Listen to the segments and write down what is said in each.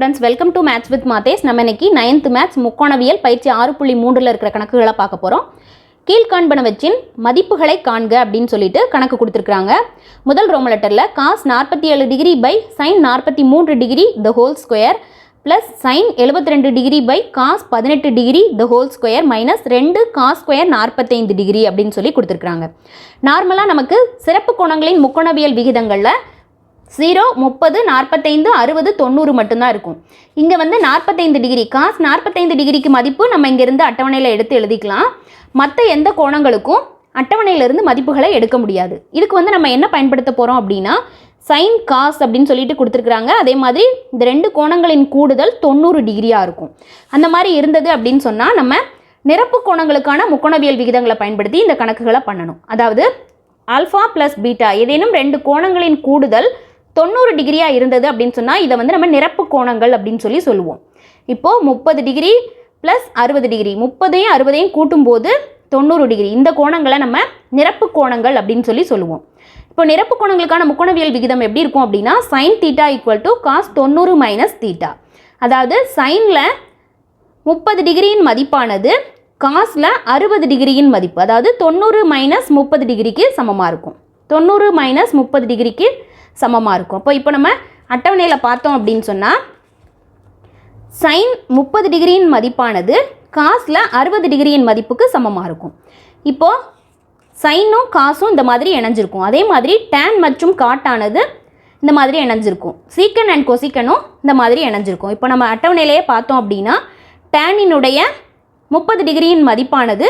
Students welcome to maths with Mathesh நம்ம இன்னைக்கு ninth maths முக்கோணவியல் பயிற்சி ஆறு புள்ளி மூன்றில் இருக்கிற கணக்குகளை பார்க்க போகிறோம் கீழ்காண்பனவற்றின் மதிப்புகளை காண்க அப்படின்னு சொல்லிட்டு கணக்கு கொடுத்துருக்காங்க முதல் ரோம லெட்டரில் காஸ் நாற்பத்தி ஏழு டிகிரி பை சைன் நாற்பத்தி மூன்று degree the whole square plus sine எழுபத்தி ரெண்டு டிகிரி பை காஸ் பதினெட்டு degree the whole square minus ரெண்டு காஸ் ஸ்கொயர் நாற்பத்தைந்து டிகிரி அப்படின்னு சொல்லி கொடுத்துருக்குறாங்க. நார்மலாக நமக்கு சிறப்பு கோணங்களின் முக்கோணவியல் விகிதங்களில் ஜீரோ முப்பது நாற்பத்தைந்து அறுபது தொண்ணூறு மட்டும்தான் இருக்கும். இங்கே வந்து நாற்பத்தைந்து டிகிரி காஸ் நாற்பத்தைந்து டிகிரிக்கு மதிப்பு நம்ம இங்கேருந்து அட்டவணையில் எடுத்து எழுதிக்கலாம். மற்ற எந்த கோணங்களுக்கும் அட்டவணையிலிருந்து மதிப்புகளை எடுக்க முடியாது. இதுக்கு வந்து நம்ம என்ன பயன்படுத்த போகிறோம் அப்படின்னா சைன் காஸ் அப்படின்னு சொல்லிட்டு கொடுத்துருக்குறாங்க. அதே மாதிரி இந்த ரெண்டு கோணங்களின் கூடுதல் தொண்ணூறு டிகிரியாக இருக்கும். அந்த மாதிரி இருந்தது அப்படின்னு சொன்னால் நம்ம நிரப்பு கோணங்களுக்கான முக்கோணவியல் விகிதங்களை பயன்படுத்தி இந்த கணக்குகளை பண்ணணும். அதாவது ஆல்ஃபா ப்ளஸ் பீட்டா ஏதேனும் ரெண்டு கோணங்களின் கூடுதல் தொண்ணூறு டிகிரியாக இருந்தது அப்படின்னு சொன்னால் இதை வந்து நம்ம நிரப்பு கோணங்கள் அப்படின்னு சொல்லி சொல்லுவோம். இப்போது முப்பது டிகிரி ப்ளஸ் அறுபது டிகிரி முப்பதையும் அறுபதையும் கூட்டும்போது தொண்ணூறு டிகிரி. இந்த கோணங்களை நம்ம நிரப்பு கோணங்கள் அப்படின்னு சொல்லி சொல்லுவோம். இப்போ நிரப்பு கோணங்களுக்கான முக்கோணவியல் விகிதம் எப்படி இருக்கும் அப்படின்னா sine theta equal to cos தொண்ணூறு மைனஸ் தீட்டா அதாவது சைனில் முப்பது டிகிரியின் மதிப்பானது காஸில் அறுபது டிகிரியின் மதிப்பு. அதாவது தொண்ணூறு மைனஸ் முப்பது டிகிரிக்கு சமமாக இருக்கும். தொண்ணூறு மைனஸ் முப்பது டிகிரிக்கு சமமாக இருக்கும். அப்போ இப்போ நம்ம அட்டவணையில் பார்த்தோம் அப்படின்னு சொன்னால் சைன் முப்பது டிகிரியின் மதிப்பானது காஸில் அறுபது டிகிரியின் மதிப்புக்கு சமமாக இருக்கும். இப்போது சைனும் காசும் இந்த மாதிரி இணைஞ்சிருக்கும். அதே மாதிரி டேன் மற்றும் காட்டானது இந்த மாதிரி இணைஞ்சிருக்கும். சீக்கன் அண்ட் கொசிக்கனும் இந்த மாதிரி இணைஞ்சிருக்கும். இப்போ நம்ம அட்டவணையிலேயே பார்த்தோம் அப்படின்னா டேனினுடைய முப்பது டிகிரியின் மதிப்பானது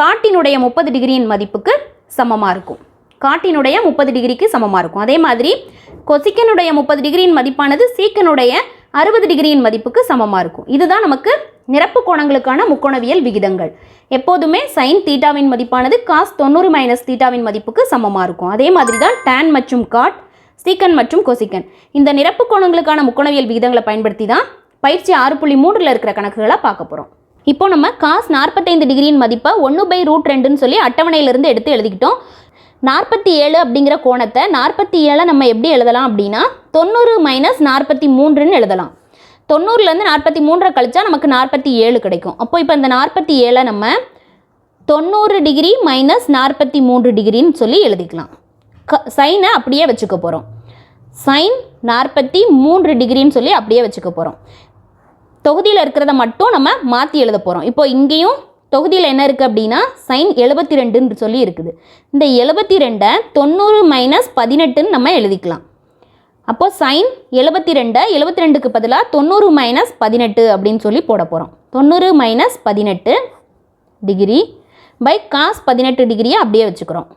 காட்டினுடைய முப்பது டிகிரியின் மதிப்புக்கு சமமாக இருக்கும். காட்டினுடைய முப்பது டிகிரிக்கு சமமாக இருக்கும். அதே மாதிரி கொசிக்கனுடைய முப்பது டிகிரியின் மதிப்பானது சீக்கனுடைய அறுபது டிகிரியின் மதிப்புக்கு சமமாக இருக்கும். இதுதான் நமக்கு நிரப்பு கோணங்களுக்கான முக்கோணவியல் விகிதங்கள். எப்போதுமே சைன் தீட்டாவின் மதிப்பானது காஸ் தொண்ணூறு மைனஸ் தீட்டாவின் மதிப்புக்கு சமமாக இருக்கும். அதே மாதிரி தான் டேன் மற்றும் காட் சீக்கன் மற்றும் கொசிக்கன் இந்த நிரப்பு கோணங்களுக்கான முக்கோணவியல் விகிதங்களை பயன்படுத்தி தான் பயிற்சி ஆறு புள்ளி மூன்றில் இருக்கிற கணக்குகளை பார்க்க போகிறோம் இப்போ நம்ம காஸ் நாற்பத்தைந்து டிகிரியின் மதிப்பை ஒன்று பை ரூட் ரெண்டுன்னு சொல்லி அட்டவணையிலிருந்து எடுத்து எழுதிக்கிட்டோம். நாற்பத்தி ஏழு அப்படிங்கிற கோணத்தை நாற்பத்தி ஏழை நம்ம எப்படி எழுதலாம் அப்படின்னா தொண்ணூறு மைனஸ் நாற்பத்தி மூன்றுன்னு எழுதலாம். தொண்ணூறுலேருந்து நாற்பத்தி மூன்றை கழிச்சா நமக்கு நாற்பத்தி ஏழு கிடைக்கும். அப்போ இப்போ இந்த நாற்பத்தி ஏழை நம்ம தொண்ணூறு டிகிரி மைனஸ் நாற்பத்தி மூன்று டிகிரின்னு சொல்லி எழுதிக்கலாம். க சைனை அப்படியே வச்சுக்க போகிறோம் சைன் நாற்பத்தி மூன்று டிகிரின்னு சொல்லி அப்படியே வச்சுக்க போகிறோம் தொகுதியில் இருக்கிறத மட்டும் நம்ம மாற்றி எழுத போகிறோம் இப்போ இங்கேயும் தொகுதியில் என்ன இருக்குது அப்படின்னா சைன் எழுபத்தி ரெண்டுன்னு சொல்லி இருக்குது. இந்த எழுபத்தி ரெண்டை தொண்ணூறு மைனஸ் பதினெட்டுன்னு நம்ம எழுதிக்கலாம். அப்போது சைன் எழுபத்தி ரெண்டை எழுபத்தி ரெண்டுக்கு பதிலாக தொண்ணூறு மைனஸ் பதினெட்டு அப்படின்னு சொல்லி போட போகிறோம் தொண்ணூறு மைனஸ் பதினெட்டு டிகிரி பை காஸ் பதினெட்டு டிகிரியை அப்படியே வச்சுக்கிறோம்.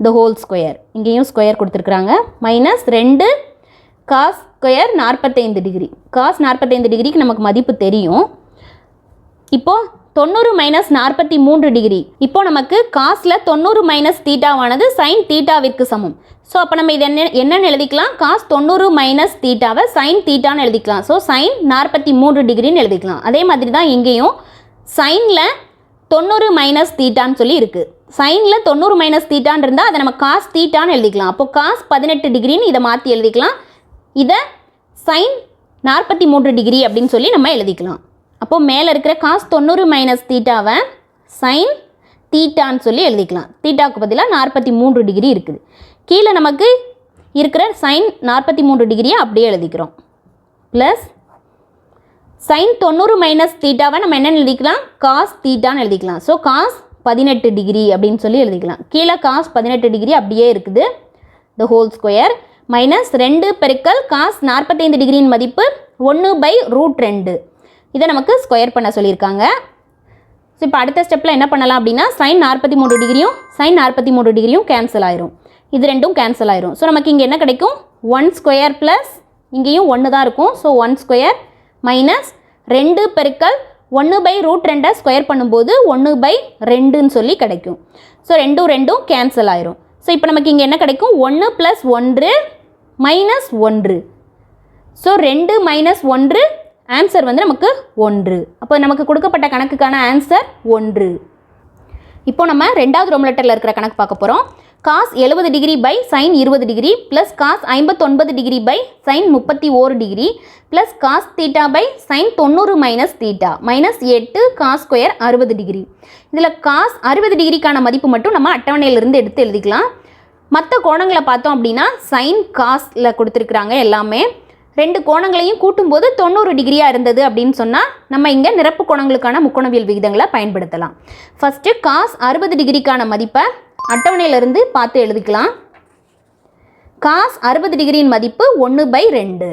த ஹோல் ஸ்கொயர் இங்கேயும் ஸ்கொயர் கொடுத்துருக்குறாங்க. மைனஸ் ரெண்டு காஸ் ஸ்கொயர் நாற்பத்தைந்து டிகிரி காஸ் நாற்பத்தைந்து டிகிரிக்கு நமக்கு மதிப்பு தெரியும். இப்போது தொண்ணூறு மைனஸ் நாற்பத்தி மூன்று டிகிரி இப்போ நமக்கு காஸில் தொண்ணூறு மைனஸ் தீட்டாவானது சைன் தீட்டாவிற்கு சமம். ஸோ அப்போ நம்ம இது என்ன என்னன்னு எழுதிக்கலாம்? காஸ் தொண்ணூறு மைனஸ் தீட்டாவை சைன் தீட்டான்னு எழுதிக்கலாம். ஸோ சைன் நாற்பத்தி மூன்று டிகிரின்னு எழுதிக்கலாம். அதே மாதிரி தான் இங்கேயும் சைனில் தொண்ணூறு மைனஸ் தீட்டான்னு சொல்லி இருக்குது சைனில் தொண்ணூறு மைனஸ் தீட்டான் இருந்தால் அதை நம்ம காஸ் தீட்டான்னு எழுதிக்கலாம். அப்போ காஸ் பதினெட்டு டிகிரின்னு இதை மாற்றி எழுதிக்கலாம். இதை சைன் நாற்பத்தி மூன்று டிகிரி அப்படின்னு சொல்லி நம்ம எழுதிக்கலாம். அப்போது மேலே இருக்கிற காஸ் தொண்ணூறு மைனஸ் தீட்டாவை சைன் தீட்டான்னு சொல்லி எழுதிக்கலாம். தீட்டாவுக்கு பதிலாக நாற்பத்தி மூன்று டிகிரி இருக்குது. கீழே நமக்கு இருக்கிற சைன் நாற்பத்தி மூன்று டிகிரியை அப்படியே எழுதிக்கிறோம். ப்ளஸ் சைன் தொண்ணூறு மைனஸ் தீட்டாவை நம்ம என்ன எழுதிக்கலாம்? காஸ் தீட்டான்னு எழுதிக்கலாம். ஸோ காஸ் பதினெட்டு டிகிரி அப்படின்னு சொல்லி எழுதிக்கலாம். கீழே காஸ் பதினெட்டு டிகிரி அப்படியே இருக்குது. த ஹோல் ஸ்கொயர் மைனஸ் ரெண்டு பெருக்கல் காஸ் நாற்பத்தைந்து டிகிரியின் மதிப்பு ஒன்று பை ரூட் ரெண்டு. இதை நமக்கு ஸ்கொயர் பண்ண சொல்லியிருக்காங்க. ஸோ இப்போ அடுத்த ஸ்டெப்பில் என்ன பண்ணலாம் அப்படின்னா சைன் நாற்பத்தி மூணு டிகிரியும் சைன் நாற்பத்தி மூணு டிகிரியும் கேன்சல் ஆயிரும். இது ரெண்டும் கேன்சல் ஆயிரும். ஸோ நமக்கு இங்கே என்ன கிடைக்கும்? ஒன் ஸ்கொயர் ப்ளஸ் இங்கேயும் ஒன்று தான் இருக்கும். ஸோ ஒன் ஸ்கொயர் மைனஸ் ரெண்டு பெருக்கல் ஒன்று பை ரூட் ரெண்டை ஸ்கொயர் பண்ணும்போது ஒன்று பை ரெண்டுன்னு சொல்லி கிடைக்கும். ஸோ ரெண்டும் ரெண்டும் கேன்சல் ஆயிரும். ஸோ இப்போ நமக்கு இங்கே என்ன கிடைக்கும்? ஒன்று ப்ளஸ் ஒன்று மைனஸ் ஒன்று. ஸோ ரெண்டு மைனஸ் ஒன்று ஆன்சர் வந்து நமக்கு ஒன்று. அப்போ நமக்கு கொடுக்கப்பட்ட கணக்குக்கான ஆன்சர் ஒன்று. இப்போ நம்ம ரெண்டாவது ரோம் லெட்டரில் இருக்கிற கணக்கு பார்க்க போகிறோம் காஸ் எழுபது டிகிரி பை சைன் இருபது டிகிரி ப்ளஸ் காஸ் ஐம்பத்தொன்பது டிகிரி பை சைன் முப்பத்தி ஓரு degree plus cos theta by sine தொண்ணூறு மைனஸ் தீட்டா மைனஸ் எட்டு காஸ் ஸ்கொயர் அறுபது டிகிரி இதில் காஸ் அறுபது டிகிரிக்கான மதிப்பு மட்டும் நம்ம அட்டவணையிலிருந்து எடுத்து எழுதிக்கலாம். மற்ற கோணங்களை பார்த்தோம் அப்படின்னா சைன் காஸில் கொடுத்துருக்குறாங்க எல்லாமே. ரெண்டு கோணங்களையும் கூட்டும்போது தொண்ணூறு டிகிரியாக இருந்தது அப்படின்னு சொன்னால் நம்ம இங்கே நிரப்பு கோணங்களுக்கான முக்கோணவியல் விகிதங்களை பயன்படுத்தலாம். ஃபஸ்ட்டு காஸ் அறுபது டிகிரிக்கான மதிப்பை அட்டவணையிலிருந்து பார்த்து எழுதிக்கலாம். காஸ் அறுபது டிகிரியின் மதிப்பு ஒன்று பை ரெண்டு.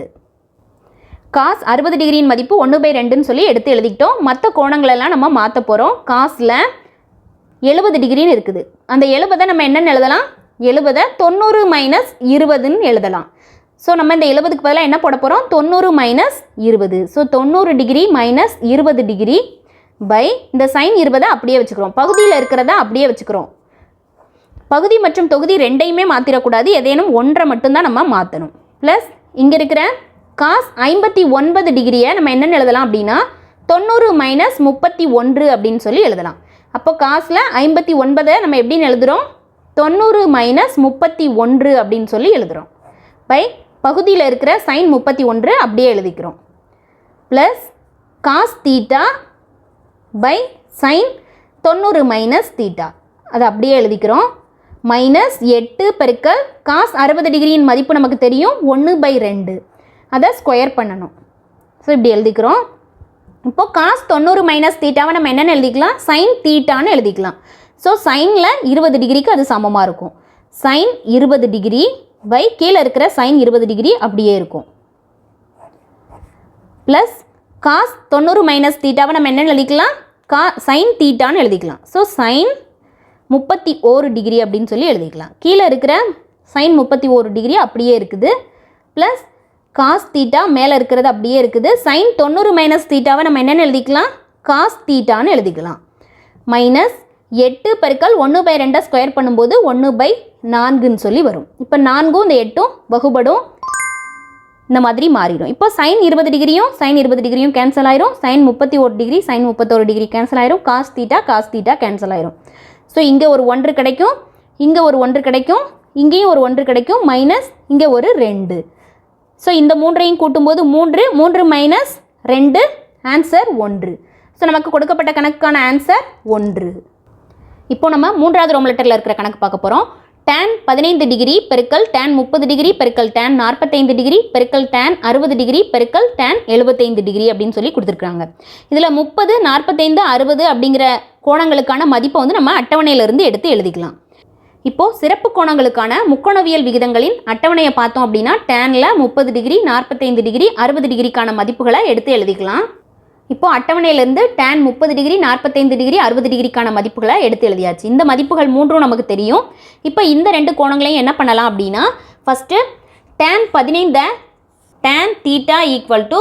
காஸ் அறுபது டிகிரியின் மதிப்பு ஒன்று பை ரெண்டுன்னு சொல்லி எடுத்து எழுதிக்கிட்டோம். மற்ற கோணங்களெல்லாம் நம்ம மாற்ற போகிறோம் காசில் எழுபது டிகிரின்னு இருக்குது. அந்த எழுபதை நம்ம என்னென்னு எழுதலாம்? எழுபதை தொண்ணூறு மைனஸ் இருபதுன்னு எழுதலாம். ஸோ நம்ம இந்த எழுபதுக்கு பதிலாக என்ன போட போகிறோம் தொண்ணூறு மைனஸ் இருபது. ஸோ தொண்ணூறு டிகிரி மைனஸ் இருபது டிகிரி பை இந்த சைன் இருபதை அப்படியே வச்சுக்கிறோம். பகுதியில் இருக்கிறத அப்படியே வச்சுக்கிறோம். பகுதி மற்றும் தொகுதி ரெண்டையுமே மாற்றிடக்கூடாது ஏதேனும் ஒன்றை மட்டும்தான் நம்ம மாற்றணும் ப்ளஸ் இங்கே இருக்கிற காஸ் ஐம்பத்தி ஒன்பது டிகிரியை நம்ம என்னென்னு எழுதலாம் அப்படின்னா தொண்ணூறு மைனஸ் முப்பத்தி ஒன்று அப்படின்னு சொல்லி எழுதலாம். அப்போ காசில் ஐம்பத்தி ஒன்பதை நம்ம எப்படின்னு எழுதுகிறோம் தொண்ணூறு மைனஸ் முப்பத்தி ஒன்று அப்படின்னு சொல்லி எழுதுகிறோம் பை பகுதியில் இருக்கிற சைன் முப்பத்தி ஒன்று அப்படியே எழுதிக்கிறோம். Plus cos theta by sine தொண்ணூறு மைனஸ் தீட்டா அதை அப்படியே எழுதிக்கிறோம். மைனஸ் எட்டு பெருக்கல் காஸ் அறுபது டிகிரியின் மதிப்பு நமக்கு தெரியும். ஒன்று பை ரெண்டு. அதை ஸ்கொயர் பண்ணணும். ஸோ இப்படி எழுதிக்கிறோம். இப்போ காஸ் தொண்ணூறு மைனஸ் தீட்டாவை நம்ம என்னென்னு எழுதிக்கலாம்? சைன் தீட்டான்னு எழுதிக்கலாம். ஸோ சைனில் இருபது டிகிரிக்கு அது சமமாக இருக்கும். சைன் இருபது டிகிரி பை கீழே இருக்கிற சைன் இருபது டிகிரி அப்படியே இருக்கும். ப்ளஸ் காஸ் தொண்ணூறு மைனஸ் தீட்டாவை நம்ம என்னென்னு எழுதிக்கலாம்? கா சைன் தீட்டான்னு எழுதிக்கலாம். ஸோ சைன் முப்பத்தி ஓரு டிகிரி அப்படின்னு சொல்லி எழுதிக்கலாம். கீழே இருக்கிற சைன் முப்பத்தி ஓரு டிகிரி அப்படியே இருக்குது. ப்ளஸ் காஸ் தீட்டா மேலே இருக்கிறது அப்படியே இருக்குது. சைன் தொண்ணூறு மைனஸ் தீட்டாவை நம்ம என்னென்னு எழுதிக்கலாம்? காஸ் தீட்டான்னு எழுதிக்கலாம். மைனஸ் எட்டு பெருக்கல் ஒன்று பை ரெண்டை ஸ்கொயர் பண்ணும்போது ஒன்று பை நான்குன்னு சொல்லி வரும். இப்போ நான்கும் இந்த எட்டும் வகுபடும். இந்த மாதிரி மாறிடும். இப்போ சைன் இருபது டிகிரியும் சைன் இருபது டிகிரியும் கேன்சல் ஆயிரும். சைன் முப்பத்தி ஒரு டிகிரி சைன் முப்பத்தோரு டிகிரி கேன்சல் ஆயிரும். Cos theta cos theta cancel ஆயிரும். ஸோ இங்கே ஒரு ஒன்று கிடைக்கும் இங்கே ஒரு ஒன்று கிடைக்கும் இங்கேயும் ஒரு ஒன்று கிடைக்கும் மைனஸ் இங்கே ஒரு ரெண்டு. ஸோ இந்த மூன்றையும் கூட்டும்போது மூன்று மூன்று மைனஸ் ரெண்டு ஆன்சர் ஒன்று. ஸோ நமக்கு கொடுக்கப்பட்ட கணக்குக்கான ஆன்சர் ஒன்று. இப்போ நம்ம மூன்றாவது ரோம் லெட்டரில் இருக்கிற கணக்கு பார்க்க போகிறோம் டேன் பதினைந்து டிகிரி பெருக்கல் டேன் முப்பது டிகிரி பெருக்கல் டேன் நாற்பத்தைந்து டிகிரி பெருக்கல் டேன் அறுபது டிகிரி பெருக்கல் டேன் எழுபத்தைந்து டிகிரி அப்படின்னு சொல்லி கொடுத்துருக்காங்க இதில் முப்பது நாற்பத்தைந்து அறுபது அப்படிங்கிற கோணங்களுக்கான மதிப்பை வந்து நம்ம அட்டவணையிலிருந்து எடுத்து எழுதிக்கலாம். இப்போது சிறப்பு கோணங்களுக்கான முக்கோணவியல் விகிதங்களின் அட்டவணையை பார்த்தோம் அப்படின்னா டேனில் முப்பது டிகிரி நாற்பத்தைந்து டிகிரி அறுபது டிகிரிக்கான மதிப்புகளை எடுத்து எழுதிக்கலாம். இப்போ அட்டவணையிலேருந்து டேன் முப்பது டிகிரி நாற்பத்தைந்து டிகிரி அறுபது டிகிரிக்கான மதிப்புகளை எடுத்து எழுதியாச்சு. இந்த மதிப்புகள் மூன்றும் நமக்கு தெரியும். இப்போ இந்த ரெண்டு கோணங்களையும் என்ன பண்ணலாம் அப்படின்னா first tan பதினைந்த tan theta equal to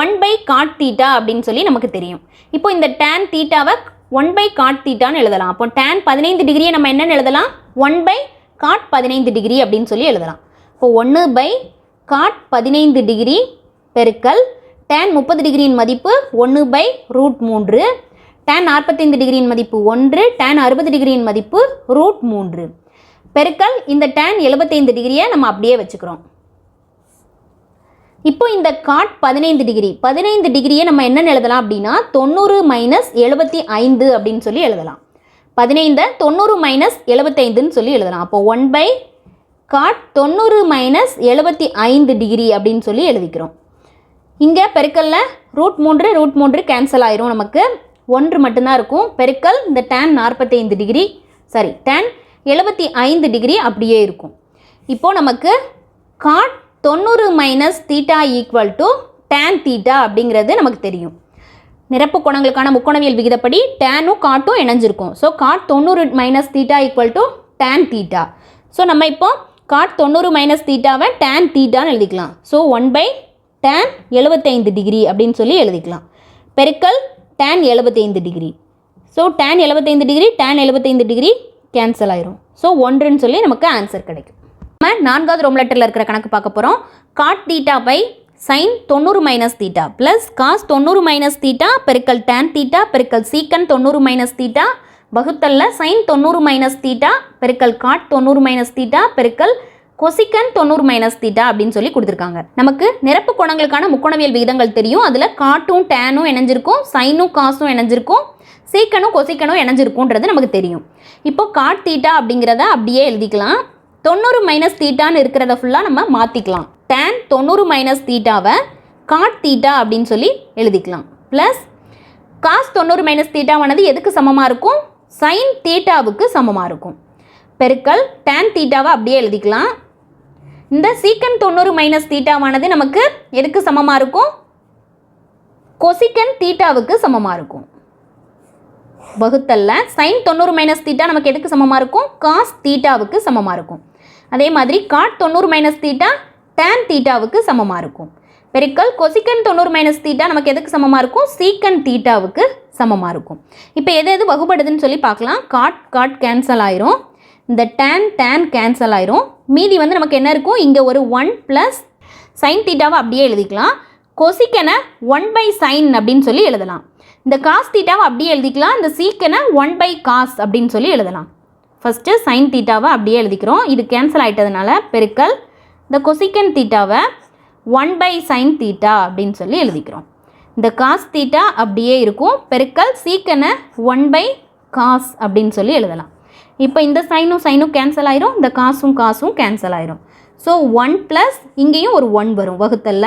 one by cot theta அப்படின்னு சொல்லி நமக்கு தெரியும். இப்போ இந்த டேன் தீட்டாவை ஒன் பை காட் தீட்டான்னு எழுதலாம். அப்போ டேன் பதினைந்து டிகிரியை நம்ம என்னென்னு எழுதலாம்? ஒன் பை காட் பதினைந்து டிகிரி அப்படின்னு சொல்லி எழுதலாம். இப்போ ஒன்று பை காட் பதினைந்து டிகிரி பெருக்கல் டேன் முப்பது டிகிரியின் மதிப்பு ஒன்று பை ரூட் மூன்று. டேன் நாற்பத்தைந்து டிகிரியின் மதிப்பு ஒன்று டேன் அறுபது டிகிரியின் மதிப்பு ரூட் மூன்று. பெருக்கல் இந்த டேன் எழுபத்தைந்து டிகிரியை நம்ம அப்படியே வச்சுக்கிறோம். இப்போ இந்த காட் பதினைந்து டிகிரி பதினைந்து டிகிரியை நம்ம என்னென்னு எழுதலாம் அப்படின்னா தொண்ணூறு மைனஸ் எழுபத்தி ஐந்து அப்படின்னு சொல்லி எழுதலாம். பதினைந்தை தொண்ணூறு மைனஸ் எழுபத்தைந்துன்னு சொல்லி எழுதலாம். அப்போ ஒன் பை காட் தொண்ணூறு மைனஸ் எழுபத்தி ஐந்து டிகிரி அப்படின்னு சொல்லி எழுதிக்கிறோம். இங்கே பெருக்கல்ல ரூட் மூன்று ரூட் மூன்று கேன்சல் ஆயிரும் நமக்கு. ஒன்று மட்டும்தான் இருக்கும். பெருக்கல் இந்த டேன் நாற்பத்தைந்து டிகிரி சாரி டேன் எழுபத்தி ஐந்து டிகிரி அப்படியே இருக்கும். இப்போது நமக்கு காட் தொண்ணூறு minus theta equal to tan theta அப்படிங்கிறது நமக்கு தெரியும். நிரப்பு கோணங்களுக்கான முக்கோணவியல் விகிதப்படி டேனும் காட்டும் இணைஞ்சிருக்கும். ஸோ காட் தொண்ணூறு minus theta equal to tan theta so நம்ம இப்போ காட் தொண்ணூறு மைனஸ் தீட்டாவை டேன் தீட்டான்னு எழுதிக்கலாம். ஸோ ஒன் பை டேன் எழுபத்தைந்து டிகிரி அப்படின்னு சொல்லி எழுதிக்கலாம். பெருக்கல் டேன் எழுபத்தைந்து டிகிரி ஸோ டேன் எழுபத்தைந்து டிகிரி டேன் எழுபத்தைந்து டிகிரி கேன்சல் ஆயிரும். ஸோ ஒன்றுன்னு சொல்லி நமக்கு ஆன்சர் கிடைக்கும். நம்ம நான்காவது ரோம் லெட்டரில் இருக்கிற கணக்கு பார்க்க போகிறோம் காட் தீட்டா பை சைன் தொண்ணூறு மைனஸ் தீட்டா ப்ளஸ் காஸ் தொண்ணூறு மைனஸ் தீட்டா பெருக்கல் டேன் தீட்டா பெருக்கல் சீக்கன் தொண்ணூறு மைனஸ் தீட்டா வகுத்தல்ல சைன் தொண்ணூறு மைனஸ் தீட்டா பெருக்கல் காட் தொண்ணூறு மைனஸ் தீட்டா பெருக்கல் கொசிக்கன் தொண்ணூறு மைனஸ் தீட்டா அப்படின்னு சொல்லி கொடுத்துருக்காங்க. நமக்கு நிரப்பு கோணங்களுக்கான முக்கோணவியல் விகிதங்கள் தெரியும். அதில் காட்டும் டேனும் இணைஞ்சிருக்கும் சைனும் காசும் இணைஞ்சிருக்கும் சீக்கனும் கொசிக்கனும் இணைஞ்சிருக்கும்ன்றது நமக்கு தெரியும். இப்போ காட் தீட்டா அப்படிங்கிறத அப்படியே எழுதிக்கலாம். தொண்ணூறு மைனஸ் தீட்டான்னு இருக்கிறத ஃபுல்லாக நம்ம மாற்றிக்கலாம் டேன் தொண்ணூறு மைனஸ் தீட்டாவை காட் தீட்டா அப்படின்னு சொல்லி எழுதிக்கலாம். ப்ளஸ் காஸ் தொண்ணூறு மைனஸ் தீட்டாவானது எதுக்கு சமமாக இருக்கும்? சைன் தீட்டாவுக்கு சமமாக இருக்கும். பெருக்கல் டேன் தீட்டாவை அப்படியே எழுதிக்கலாம். இந்த சீக்கன் தொண்ணூறு மைனஸ் தீட்டாவானது நமக்கு எதுக்கு சமமாக இருக்கும்? கொசிக்கன் தீட்டாவுக்கு சமமாக இருக்கும். வகுத்தல்ல சைன் தொண்ணூறு மைனஸ் தீட்டா நமக்கு எதுக்கு சமமாக இருக்கும்? காஸ் தீட்டாவுக்கு சமமாக இருக்கும். அதே மாதிரி காட் தொண்ணூறு மைனஸ் தீட்டா டேன் தீட்டாவுக்கு சமமாக இருக்கும். பெருக்கல் கொசிக்கன் தொண்ணூறு மைனஸ் தீட்டா நமக்கு எதுக்கு சமமாக இருக்கும்? சீக்கன் தீட்டாவுக்கு சமமாக இருக்கும். இப்போ எது எது வகுப்படுதுன்னு சொல்லி பார்க்கலாம். காட் காட் கேன்சல் ஆயிரும். இந்த டேன் டேன் கேன்சல் ஆயிரும். மீதி வந்து நமக்கு என்ன இருக்கும்? இங்கே ஒரு ஒன் ப்ளஸ் சைன் தீட்டாவை அப்படியே எழுதிக்கலாம். கொசிக்கனை ஒன் பை சைன் அப்படின்னு சொல்லி எழுதலாம். இந்த காஸ் தீட்டாவை அப்படியே எழுதிக்கலாம். இந்த சீக்கனை ஒன் பை காஸ் அப்படின்னு சொல்லி எழுதலாம். ஃபஸ்ட்டு சைன் தீட்டாவை அப்படியே எழுதிக்கிறோம். இது கேன்சல் ஆகிட்டதுனால பெருக்கல். இந்த கொசிக்கன் தீட்டாவை ஒன் பை சைன் தீட்டா அப்படின்னு சொல்லி எழுதிக்கிறோம். இந்த காஸ் தீட்டா அப்படியே இருக்கும். பெருக்கல் சீக்கனை ஒன் பை காஸ் அப்படின்னு சொல்லி எழுதலாம். இப்போ இந்த சைனும் சைனும் கேன்சல் ஆயிரும் இந்த காசும் காசும் கேன்சல் ஆயிரும். ஸோ ஒன் ப்ளஸ் இங்கேயும் ஒரு ஒன் வரும். வகுத்தல்ல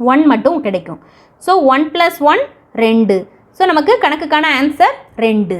ஒன் மட்டும் கிடைக்கும். ஸோ ஒன் ப்ளஸ் ஒன் ரெண்டு. ஸோ நமக்கு கணக்குக்கான ஆன்சர் ரெண்டு.